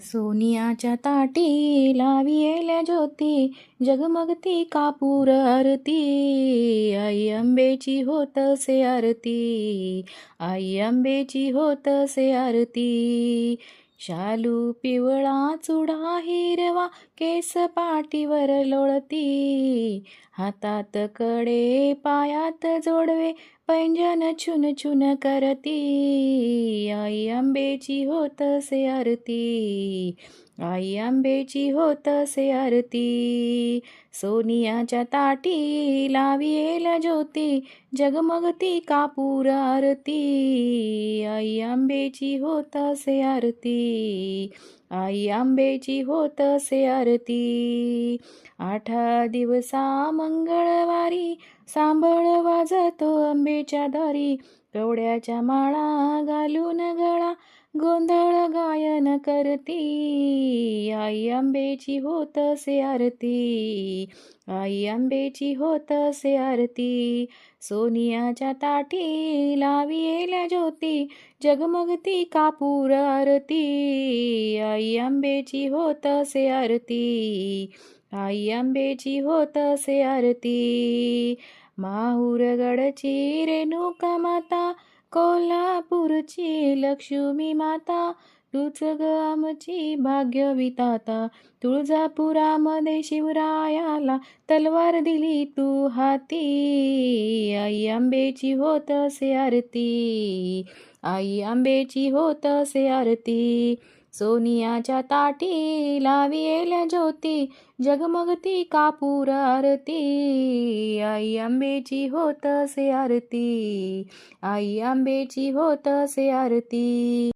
सोनियाच्या ताटी लाविलेल्या ज्योती जगमगती कापूर आरती. आई अंबेची होत से आरती आई अंबेची होत से आरती. शालू पिवळा चुडा हिरवा केस पाटीवर लोळती. हातात कडे पायात जोडवे पैंजन छुन छुन करती आई आंबेची होत से आरती आई आंबेची होत से आरती. सोनियाच्या ताटी लाविलेल्या ज्योती जगमगती कापूर आरती आई आंबेची होत से आरती आई आंबेची होत से आरती. आठ दिवसा मंगळवारी सांभळ आंबेच्या दारी कवड्याच्या माळा घालून गळा गोंधळ गायन करती. आई आंबेची होत से आरती आई आंबेची होत से आरती. सोनियाच्या ताटी लाविलेल्या ज्योती जगमगती कापूर आरती. आई आंबेची होत से आरती आई आंबेची होत से आरती. माहूरगडची रेणुका माता कोल्हापूरची लक्ष्मी माता तूच ग आमची भाग्यविताता तुळजापुरामध्ये शिवरायाला तलवार दिली तू हाती आई आंबेची होत से आरती आई आंबेची होत से आरती सोनियाच्या ताटी लाविलेल्या ज्योती जगमगती कापूर आरती. आई आंबेची होत से आरती आई आंबेची होत से आरती.